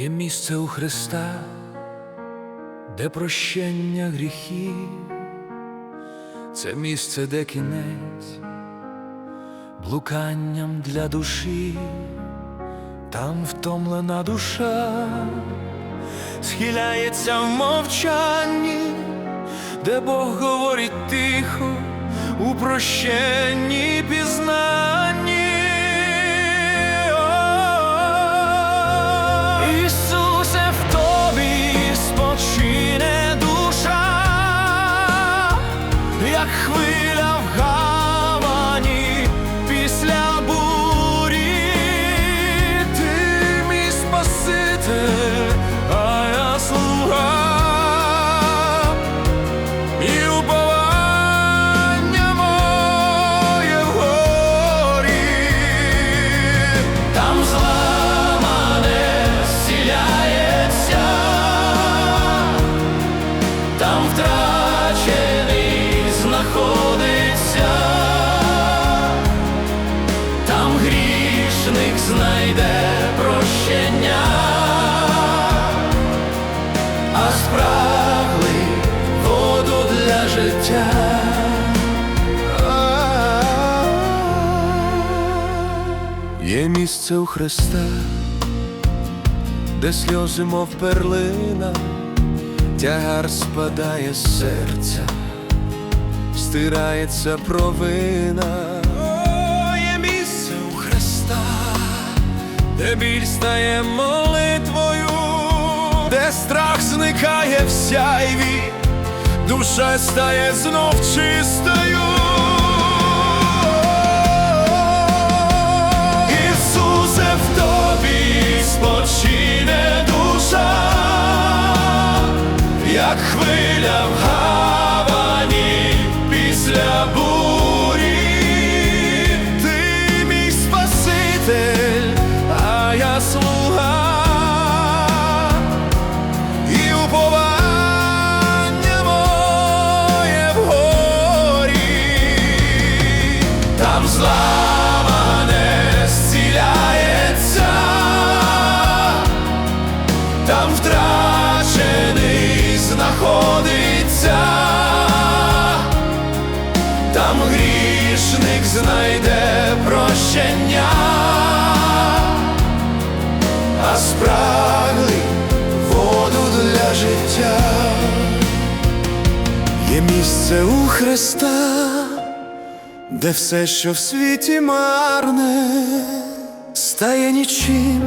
Є місце у Христа, де прощення гріхів, це місце, де кінець, блуканням для душі, там втомлена душа, схиляється в мовчанні, де Бог говорить тихо у прощенні пізнанні. Isso місце у Христа, де сльози, мов перлина, тягар спадає з серця, стирається провина. О, є місце у Христа, де біль стає молитвою, де страх зникає в сяйві, душа стає знов чистою. Там зламане зціляється, там втрачений знаходиться, там грішник знайде прощення, а спраглий воду для життя. Є місце у Христа, де все, що в світі марне, стає нічим,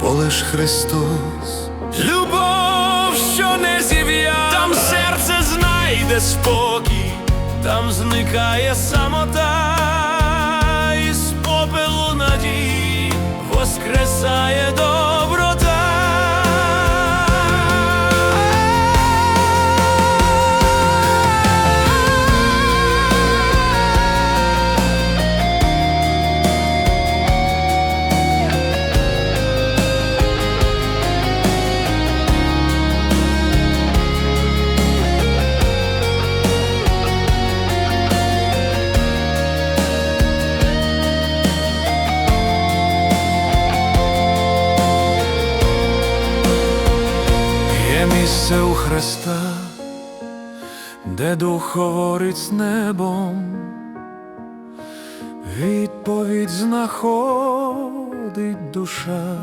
бо лиш Христос. Любов, що не зів'я, там серце знайде спокій, там зникає самота, і з попелу надії воскресає доброта. Христа, де дух говорить з небом, відповідь знаходить душа,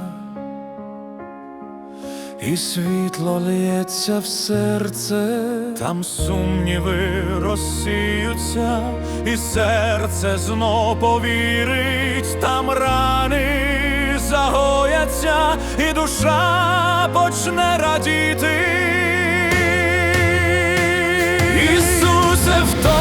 і світло лється в серце, там сумніви розсіються, і серце знов повірить, там рани загояться, і душа почне радіти. Ісусе, в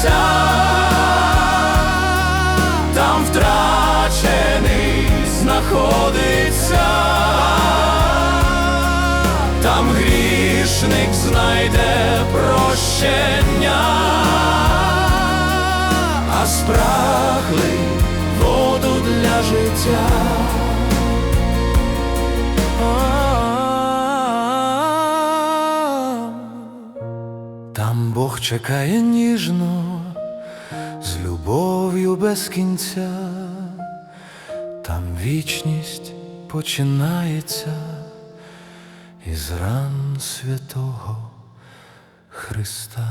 зціляється, там втрачений знаходиться, там грішник знайде прощення, а спраглий воду для життя. Там Бог чекає ніжно, з любов'ю без кінця, там вічність починається із ран святого Христа.